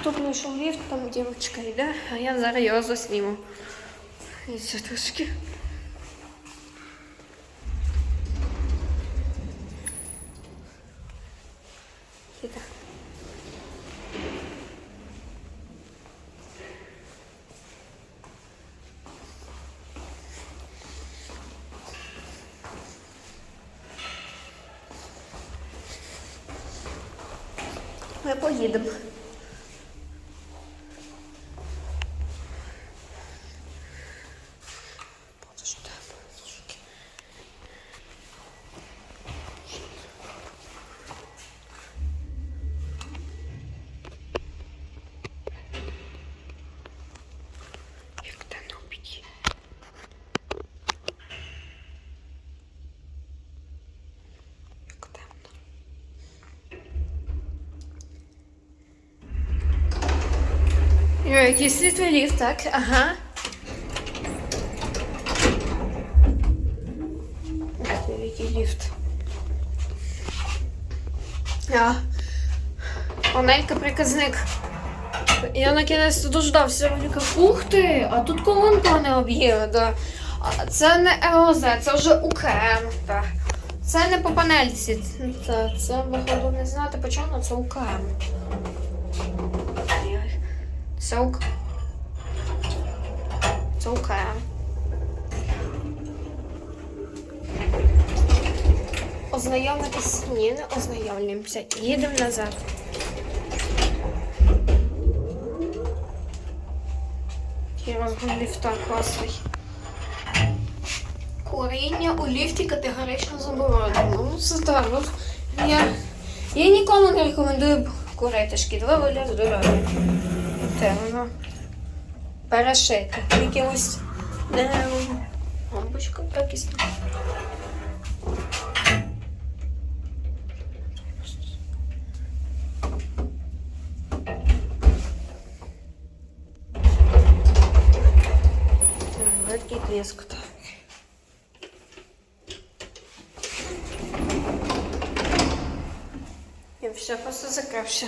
Тут знайшов ліфт, там дівчинка йде, а я зараз його засніму. І це трошки. Ми поїдемо. Який світлий ліфт, так? Ага. Великий ліфт. А. Онелька приказник. Я накінець дождався. Велика. Ух ти! А тут колонка не об'їла. Да. Це не ЕОЗ, це вже УКМ. Так. Це не по панельці. Це, це виходу не знати по чому, це УКМ. Це УКМ. Ознайомитись? Ні, не ознайомлюємося. Їдемо назад. Який розгон ліфта класний. Куріння у ліфті категорично заборонено. Ну, це так. Я, я нікому не рекомендую курити шкідливо для здоров'я. Те воно перешите якимось деревом. Лампочка якісь. Великий тріскот. І все, просто закрився.